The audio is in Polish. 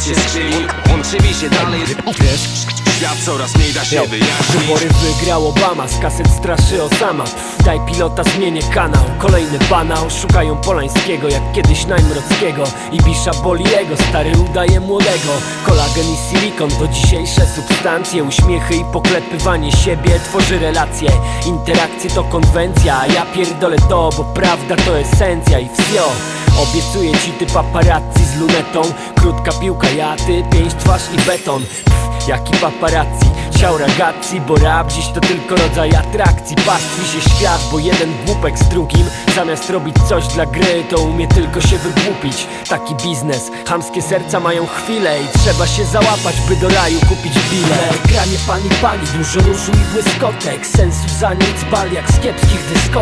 świat się skrzywi On krzywi się dalej. Wiesz, Świat coraz mniej da się wyjaśnić. Wybory wygrał Obama, z kaset straszy Osama. Pff, Daj pilota, zmienię kanał Kolejny banał, szukają Polańskiego Jak kiedyś Najmrockiego. I Bisza Boliego, stary udaje młodego. Kolagen i silikon to dzisiejsze substancje. Uśmiechy i poklepywanie siebie tworzy relacje. Interakcje to konwencja, a ja pierdolę to Bo prawda to esencja i wsio Obiecuję ci ty paparazzi z lunetą. Krótka piłka, ja ty, pięść, twarz i beton. Pff, Jaki paparazzi, ciał ragazzi Bo rap dziś to tylko rodzaj atrakcji. Pastwi się świat, bo jeden głupek z drugim. Zamiast robić coś dla gry, to umie tylko się wygłupić. Taki biznes, chamskie serca mają chwilę I trzeba się załapać, by do raju kupić bilet. Granie pani pani, dużo różu i błyskotek. Sensu za nic bal jak z kiepskich dyskotek